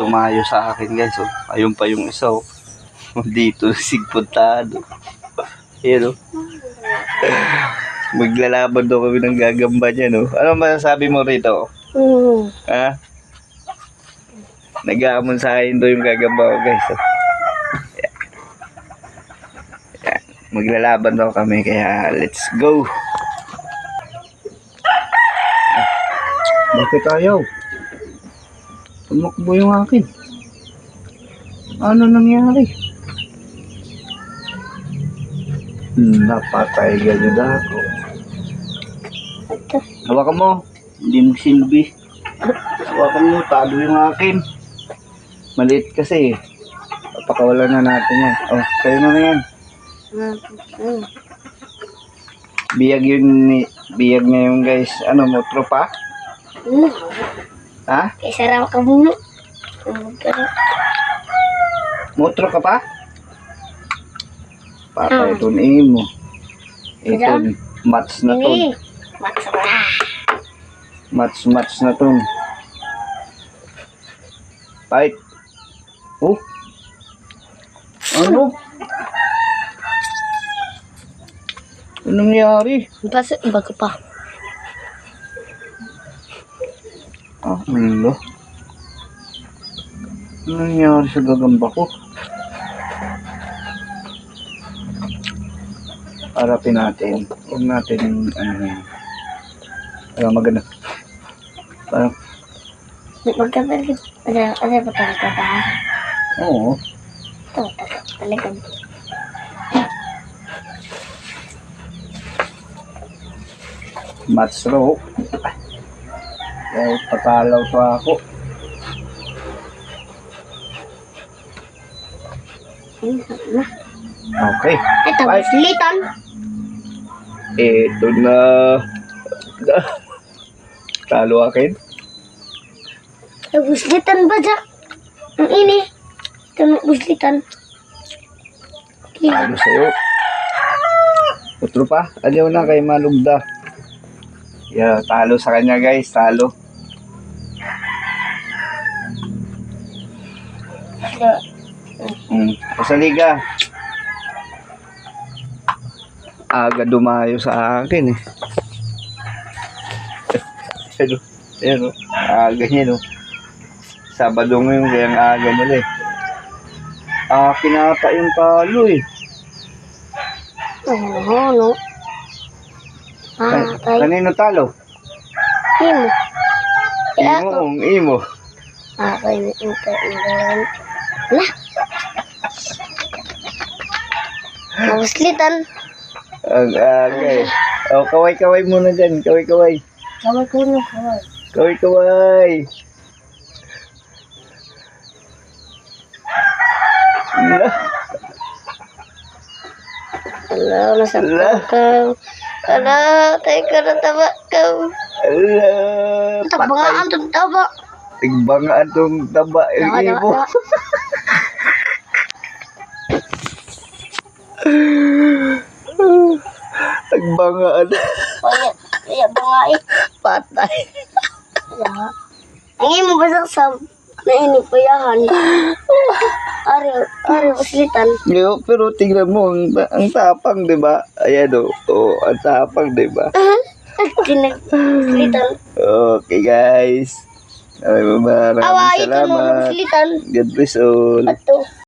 Tumayo sa akin guys. Oh. Ayun pa yung isa. Oh. Dito sigpuntado. Ayan oh. Maglalaban daw kami ng gagamba niya, no? Ano masasabi mo rito? Hmm. Ha? Nag-aamon sa akin daw yung gagamba ko, guys. Oh. Ayan. Ayan. Maglalaban daw kami, kaya let's go! Bakit ayaw? Tumakbo yung akin. Ano nangyari? Hmm, Napatay ganyan ako. Ito. Hawakan mo. Hindi mo silbi. Hawakan mo. Talo yung akin. Maliit kasi. Papakawalan na natin yan. Oh, sa'yo na na yan. Biyag yun ni... Biyag na guys. Ano mo, tropa? Hmm. Ha? Kaysa raw ka muna. Hmm. Pero, Motro ka pa? Patay ito ni mo. Ito, Diyan. match na to. ini. Matsa na. Match, match na to. Fight. Oh. Ano? Anong nangyari? Basta iba ka pa. Ah, ulo. Ano nangyari sa gagamba ko? Harapin natin. Huwag natin, ano yan. Ano, maganda. Parang, Magkabalik. Ano, ano ba talaga ba? oo. Ito, talaga. Row. Dahil patalaw to ako. Okay. Ito, Bye. litan. Ito na. Talo akin. Naguslitan ba dyan? Ang ini. Ito naguslitan. Talo sa'yo. Utro pa. Ayaw na kay Malugda. Yeah, talo sa kanya guys. Talo. Mm. O sa liga. Aga dumayo sa akin eh. Ano? Ayan o. Aga niya no. Sabado ngayon kaya ang aga nila eh. Ah, kinata yung talo eh. Oo, no. Ah, Kan- tayo. kanino talo? Imo. Kaya Imo, ako. ang imo. Ah, kayo na internet. Lah. Naguslitan. Ang aga eh. Oh, kaway-kaway muna dyan. Kaway-kaway. Kaway-kaway. Ala, Ala, nasa Ala. ka. Ala, tayo ka na taba ka. ala. Tabangaan itong taba. Tigbangaan tong taba. Dawa, Ang dawa, Tigbangaan. Kaya, kaya bangai. Patay. Kaya. Ang imo basak sa na inipayahan. Ari, ari, uslitan. Yo, pero tingnan mo, ang, ang tapang, di ba? Ayan o. Oh, ang tapang, di ba? Tinag, uslitan. Okay, guys. Maraming maraming Awa, ito nung salamat. uslitan. God bless all. Ato.